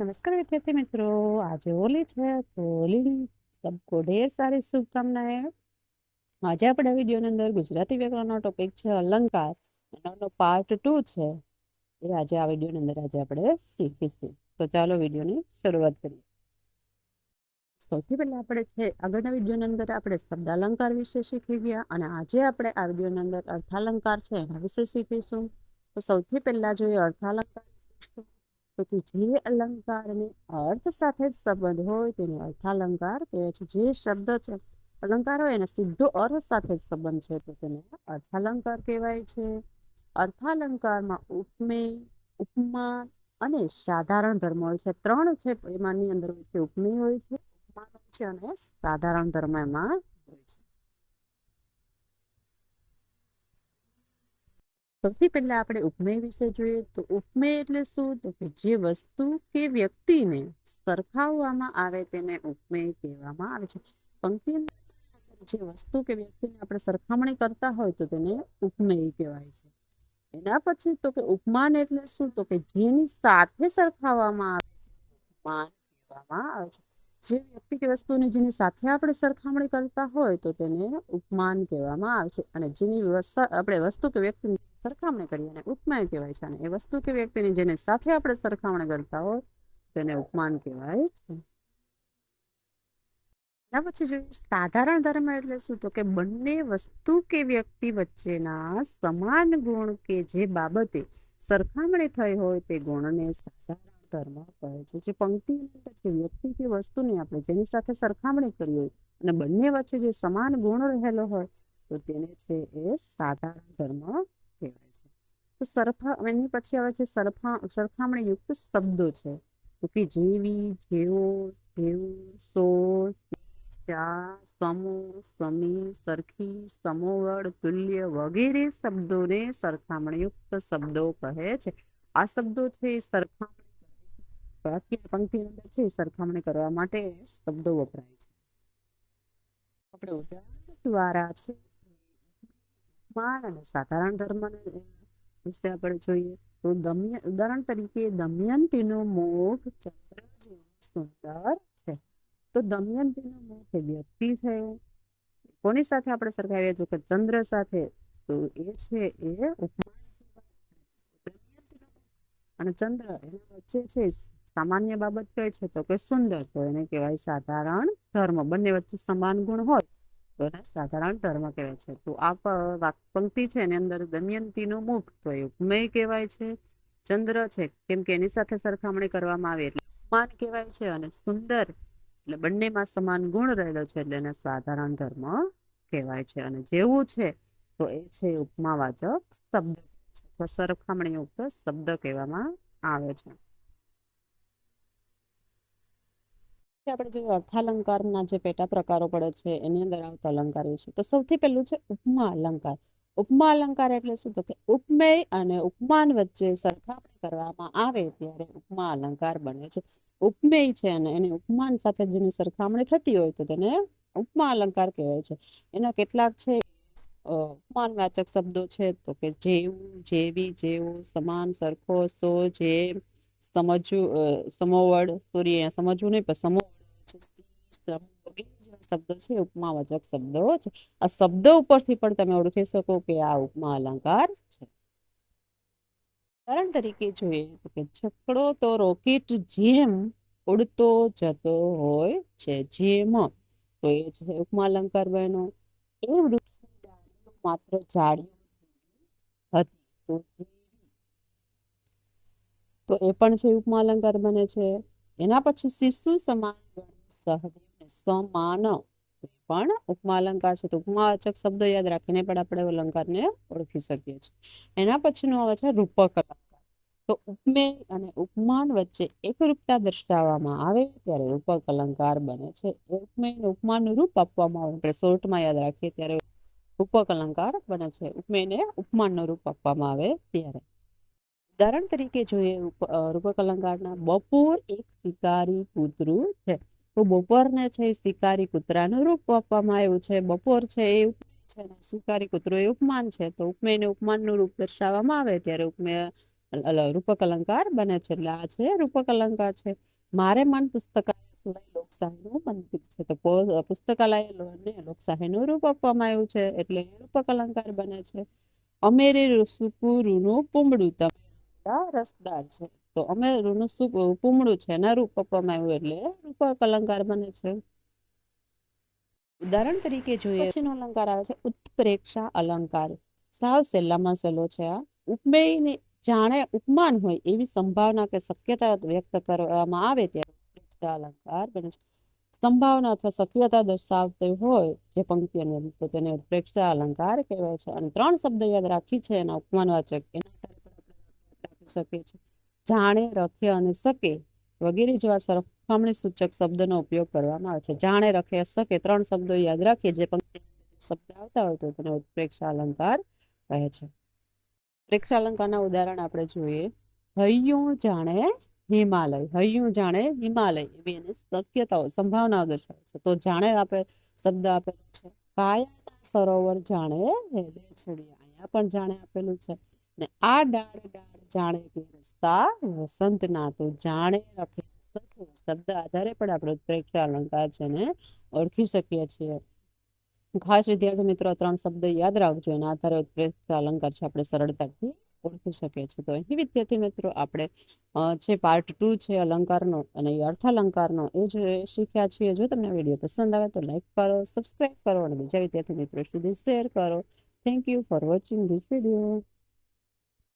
નમસ્કાર વિદ્યાર્થી મિત્રો. આજે હોલી છે હોલી સબકો ઢેર સારી શુભકામનાએ આજે આપણે વિડીયોની અંદર ગુજરાતી વ્યાકરણનો ટોપિક છે, અલંકાર. એનો પાર્ટ ટુ છે. એ આજે આ વિડીયોની અંદર આજે આપણે શીખીશું. તો ચાલો વિડીયોની શરૂઆત કરીએ. સૌથી પહેલાં આપણે છે, આગળના વિડીયોની અંદર આપણે શબ્દ અલંકાર વિશે શીખી ગયા. અને આજે આપણે આ વિડીયોની અંદર અર્થાલંકાર છે, એના વિશે શીખીશું. તો સૌથી પહેલાં જોઈએ અર્થાલંકાર. તો કે જે અલંકારને અર્થ સાથે જ સંબંધ હોય તેને અર્થાલંકાર કહેવાય છે. જે શબ્દ છે, અલંકાર હોય એને સીધો અર્થ સાથે જ સંબંધ છે તો તેને અર્થાલંકાર કહેવાય છે. અર્થાલંકારમાં ઉપમેય ઉપમા અને સાધારણ ધર્મ હોય છે. ત્રણ છે એમાંની અંદર હોય છે ઉપમેય હોય છે, ઉપમાન હોય છે અને સાધારણ ધર્મ એમાં હોય છે સૌથી પહેલા આપણે ઉપમેય વિશે જોઈએ તો ઉપમેય એટલે શું? તો કે જે વસ્તુ કે વ્યક્તિને સરખાવવામાં આવે તેને ઉપમેય કહેવામાં આવે છે. પંક્તિ જે વસ્તુ કે વ્યક્તિને આપણે સરખામણી કરતા હોય તો તેને ઉપમેય કહેવાય છે. એના પછી તો કે ઉપમાન એટલે શું? તો કે જેની સાથે સરખાવવામાં આવે ઉપમાન કહેવામાં આવે છે. જે વ્યક્તિ કે વસ્તુની જેની સાથે આપણે સરખામણી કરતા હોય તો તેને ઉપમાન કહેવામાં આવે છે. અને જેની આપણે વસ્તુ કે વ્યક્તિની સરખામણી કરીએ અને ઉપમાન કહેવાય છે. અને એ વસ્તુ કે વ્યક્તિની જેને સાથે આપણે સરખામણી કરતા હોય, તેને ઉપમાન કહેવાય છે. પછી જોઈએ સાધારણ ધર્મ એટલે શું? તો કે બંને વસ્તુ કે વ્યક્તિ વચ્ચેના સમાન ગુણ કે જે બાબતે સરખામણી થઈ હોય તે ગુણને સાધારણ ધર્મ કહે છે. જે પંક્તિની જે વ્યક્તિ કે વસ્તુની આપણે જેની સાથે સરખામણી કરી હોય અને બંને વચ્ચે જે સમાન ગુણ રહેલો હોય, તો તેને છે એ સાધારણ ધર્મ છે તો સરખા એની પછી આવે છે સરખા સરખામણી યુક્ત શબ્દો છે. તો કે જેવી, જેવો, જેવું સો ચા સમૂહ સમી સરખી, સમોવડ, તુલ્ય વગેરે શબ્દોને સરખામણીયુક્ત શબ્દો કહે છે. આ શબ્દો છે સરખામણી પંક્તિની અંદર છે સરખામણી કરવા માટે શબ્દો વપરાય છે. આપણે ઉદાહરણ દ્વારા છે માન અને સાધારણ ધર્મ વિશે આપણે જોઈએ તો દમય, ઉદાહરણ તરીકે દમયંતીનું મોઢ ચંદ્ર જેવું સુંદર છે. તો દમયંતીનો મોઢ એ વ્યક્તિ છે. કોની સાથે આપણે સરખાવીએ? જો કે ચંદ્ર સાથે. તો એ છે એ અને ચંદ્ર એના વચ્ચે છે સામાન્ય બાબત કઈ છે? તો કે સુંદર. તો એને કહેવાય સાધારણ ધર્મ. બંને વચ્ચે સમાન ગુણ હોય. તો સાધારણ ધર્મ કહેવાય છે. તો આ પંક્તિ છે એની અંદર દમયંતીનું મુખ, તો એ ઉપમેય કહેવાય છે. ચંદ્ર છે, કેમ કે એની સાથે સરખામણી કરવામાં આવે એટલે ઉપમાન કહેવાય છે અને સુંદર, એટલે બંનેમાં સમાન ગુણ રહેલો છે એટલે એને સાધારણ ધર્મ કહેવાય છે. અને જેવું છે, તો એ છે ઉપમાવાચક શબ્દ. સરખામણી યુક્ત શબ્દ કહેવામાં આવે છે. આપણે જોઈએ અર્થાલંકારના જે પેટા પ્રકારો પડે છે, એની અંદર આવતા અલંકાર વિશે. તો સૌથી પહેલું છે ઉપમા અલંકાર. ઉપમા અલંકાર એટલે શું? તો કે ઉપમેય અને ઉપમાન વચ્ચે સરખામણી કરવામાં આવે ત્યારે ઉપમા અલંકાર બને છે. ઉપમેય છે અને એની ઉપમાન સાથે જેની સરખામણી થતી હોય તો તેને ઉપમા અલંકાર કહેવાય છે. એના કેટલાક છે ઉપમાનવાચક શબ્દો છે, તો કે જેવું, જેવી, જેવું, સમાન, સરખો, સો જે સમજવું સમોવડ સોરી સમજવું નહીં, પણ સમોવડ શબ્દો છે ઉપમાવાચક શબ્દો છે. આ શબ્દો ઉપરથી પણ તમે ઓળખી શકો કે આ ઉપમા અલંકાર છે. ઉદાહરણ તરીકે જોઈએ કે છકડો તો રોકેટ જેમ ઉડતો જતો હોય છે, જેમ. તો એ છે ઉપમા અલંકાર બહેનો. એ વૃક્ષની માત્ર જાળીઓ હતી તો એ પણ છે ઉપમા અલંકાર બને છે. એના પછી શિશુ સમાન સહદેવ સમાન પણ ઉપમા અલંકાર છે. તો ઉપમાવાચક શબ્દો યાદ રાખીને પણ આપણે અલંકારને ઓળખી શકીએ છીએ. એના પછીનું આવે છે રૂપક અલંકાર તો ઉપમેય અને ઉપમાન વચ્ચે એકરૂપતા દર્શાવવામાં આવે ત્યારે રૂપક અલંકાર બને છે. ઉપમેય અને ઉપમાનનું રૂપ આપવામાં આવે. આપણે શોર્ટમાં યાદ રાખીએ ત્યારે રૂપક અલંકાર બને છે. ઉપમેયને ઉપમાનનું રૂપ આપવામાં આવે ત્યારે. ઉદાહરણ તરીકે જોઈએ રૂપક અલંકારના બપોર એક શિકારી કૂતરું છે. તો બપોરને છે શિકારી કૂતરાનું રૂપ આપવામાં આવ્યું છે. બપોર છે એ છે શિકારી કૂતરો એ ઉપમાન છે. તો ઉપમેયને ઉપમાનનું રૂપ દર્શાવવામાં આવે ત્યારે ઉપમેય રૂપક અલંકાર બને છે. એટલે આ છે રૂપક અલંકાર છે. મારે મન પુસ્તકાલય લોકશાહીનું મંદિર છે. તો પો- પુસ્તકાલય ને લોકશાહીનું રૂપ આપવામાં આવ્યું છે. એટલે રૂપક અલંકાર બને છે. અમેરી સુપુરુનું પૂમડું તમે રસદાર છે. તો અમેરુનું સુ- પૂમડું છે એના રૂપ આપવામાં આવ્યું એટલે રૂપક અલંકાર બને છે. ઉદાહરણ તરીકે જોઈએ પછીનો અલંકાર આવે છે ઉત્પ્રેક્ષા અલંકાર. સાવ સહેલામાં સહેલો છે આ. ઉપમેયને જાણે ઉપમાન હોય એવી સંભાવના કે શક્યતા વ્યક્ત કરવામાં આવે ત્યારે ઉત્પ્રેક્ષા અલંકાર બને છે. સંભાવના અથવા શક્યતા દર્શાવતી હોય જે પંક્તિ અંદર તેને ઉત્પ્રેક્ષા અલંકાર કહેવાય છે. અને ત્રણ શબ્દ યાદ રાખી છે એના ઉપમાનવાચક એના રાખી શકે છે. જાણે, રખે અને શકે વગેરે જેવા સરખામણી સૂચક શબ્દનો ઉપયોગ કરવામાં આવે છે. જાણે, રખે, શકે ત્રણ શબ્દો યાદ રાખીએ. જે પંક્તિ શબ્દ આવતા હોય તો તેને ઉત્પ્રેક્ષા અલંકાર કહે છે. અલંકારના ઉદાહરણ આપણે જોઈએ. હૈયું જાણે હિમાલય. હૈયું જાણે હિમાલય એવી એની શક્યતાઓ, સંભાવનાઓ દર્શાવે છે. તો જાણે આપણે શબ્દ આપેલો છે. કાયા સરોવર જાણે અહીંયા પણ જાણે આપેલું છે. ને આ ડાળ ડાળ જાણે કે રસ્તા વસંતના તો જાણે રખે શબ્દ આધારે પણ આપણે ઉત્પ્રેક્ષા અલંકાર છે ને ઓળખી શકીએ છીએ. ખાસ વિદ્યાર્થી મિત્રો ત્રણ શબ્દ યાદ રાખજો. એના આધારે ઉત્પ્રેક્ષા અલંકાર છે આપણે સરળતાથી ઓળખી શકીએ છીએ. તો અહીં વિદ્યાર્થી મિત્રો, આપણે જે પાર્ટ ટુ છે અલંકારનો અને અર્થાલંકારનો, એ જે શીખ્યા છીએ. જો તમને વીડિયો પસંદ આવે તો લાઈક કરો સબસ્ક્રાઈબ કરો અને બીજા વિદ્યાર્થી મિત્રો સુધી શેર કરો. Thank you for watching this video